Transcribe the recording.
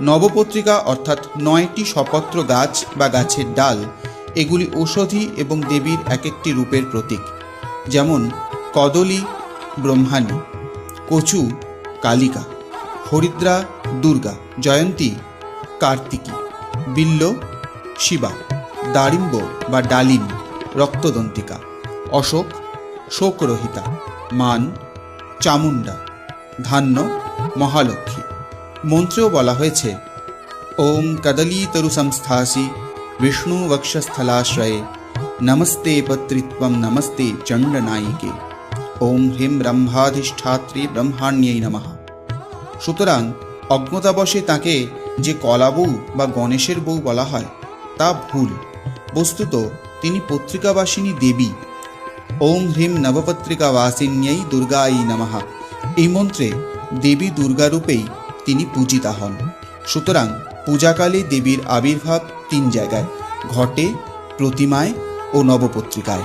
নবপত্রিকা অর্থাৎ নয়টি সপত্র গাছ বা গাছের ডাল, এগুলি ঔষধি এবং দেবীর এক একটি রূপের প্রতীক। যেমন কদলী, ব্রহ্মাণী, কচু, কালিকা, হরিদ্রা, দুর্গা, জয়ন্তী, কার্তিকী, বিল্ল, শিবা, দারিম্ব বা ডালিম, রক্তদন্তিকা, অশোক, শোকরহিতা, মান, চামুণ্ডা, ধান্য, মহালক্ষ্মী। মন্ত্রেও বলা হয়েছে, ওম কদলীতরু সংস্থাসি বিষ্ণু বক্ষস্থলাশ্রয়ে নমস্তে পত্রিত্বম নমস্তে চণ্ডনায়িকে। ওম হ্রিম ব্রহ্মাধিষ্ঠাত্রী ব্রহ্মাণ্যই নমঃ। সুতরাং অজ্ঞতাবশে তাকে যে কলা বউ বা গণেশের বউ বলা হয়, তা ভুল। বস্তুত তিনি পত্রিকাবাসিনী দেবী। ওম হ্রিম বাসিন্যই দুর্গাই নমঃ। এই মন্ত্রে দেবী দুর্গারূপেই তিনি পূজিতা হন। সুতরাং পূজাকালে দেবীর আবির্ভাব তিন জায়গায় ঘটে প্রতিমায় ও নবপত্রিকায়।